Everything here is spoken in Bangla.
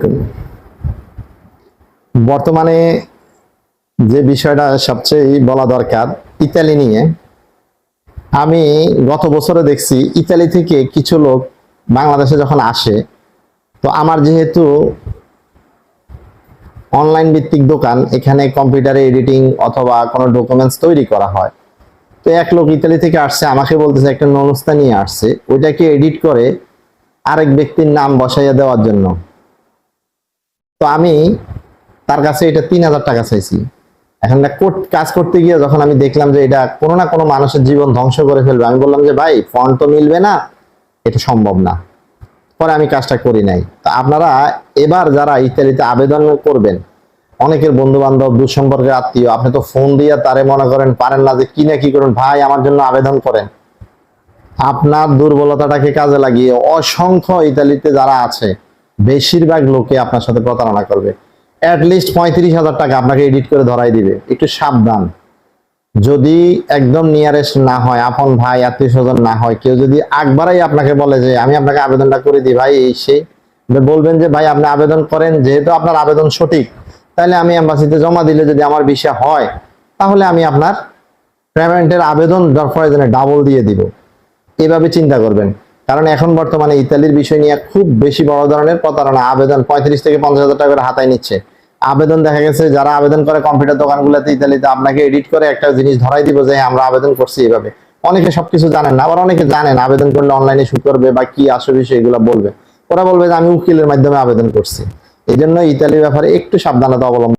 আলাইকুম। বর্তমানে যে বিষয়টা সবচেয়ে বলা দরকার, ইতালি নিয়ে। আমি গত বছরে দেখছি, ইতালি থেকে কিছু লোক বাংলাদেশে যখন আসে, তো আমার যেহেতু অনলাইন ভিত্তিক দোকান, এখানে কম্পিউটারে এডিটিং অথবা কোনো ডকুমেন্টস তৈরি করা হয়। তো এক লোক ইতালি থেকে আসছে, আমাকে বলতেছে, একটা নমস্তা নিয়ে আসছে। ওইটাকে এডিট করে আরেক ব্যক্তির নাম বসাইয়া দেওয়ার জন্য। তো আমি তার কাছে এটা তিন হাজার টাকা চাইছি। এখন কাজ করতে গিয়ে যখন আমি দেখলাম যে এটা কোনো না কোনো মানুষের জীবন ধ্বংস করে ফেলবে, আমি বললাম যে, ভাই ফন্ট তো মিলবে না, এটা সম্ভব না। পরে আমি কাজটা করি নাই। তা আপনারা এবার যারা ইত্যাদিতে আবেদন করবেন, অনেকের বন্ধু বান্ধব দুঃসম্পর্কের আত্মীয়, আপনি তো ফোন দিয়ে তারে মনে করেন, পারেন না যে, কি না কি করেন? ভাই, আমার জন্য আবেদন করেন। আপনার দুর্বলতাটাকে কাজে লাগিয়ে অসংখ্য ইতালিতে যারা আছে বেশিরভাগ লোকে আপনার সাথে প্রতারণা করবে। লিস্ট পঁয়ত্রিশ হাজার টাকা আপনাকে এডিট করে ধরাই দিবে। একটু সাবধান। যদি একদম নিয়ারেস্ট না হয়, আপন ভাই আত্মীয় স্বজন না হয়, কেউ যদি একবারই আপনাকে বলে যে, আমি আপনাকে আবেদনটা করে দিই ভাই, এই সেই বলবেন যে, ভাই, আপনি আবেদন করেন, যেহেতু আপনার আবেদন সঠিক তাহলে আমি এম্বাসিতে জমা দিলে যদি আমার বিষয় হয়, তাহলে আমি আপনার পেমেন্টের আবেদন ডাবল দিয়ে দিব। এভাবে চিন্তা করবেন। কারণ এখন বর্তমানে ইতালির বিষয় নিয়ে খুব বেশি বড় ধরনের প্রতারণা, আবেদন পঁয়ত্রিশ থেকে পঞ্চাশ হাজার টাকা করে হাতায় নিচ্ছে। আবেদন দেখা গেছে, যারা আবেদন করে কম্পিউটার দোকানগুলোতে ইতালিতে, আপনাকে এডিট করে একটা জিনিস ধরাই দিব যে আমরা আবেদন করছি এভাবে অনেকে সবকিছু জানেন না, আবার অনেকে জানেন আবেদন করলে অনলাইনে শুট করবে বা কি আসবে এগুলো বলবে। ওরা বলবে যে, আমি উকিলের মাধ্যমে আবেদন করছি। এই জন্য ইতালির ব্যাপারে একটু সাবধানতা অবলম্বন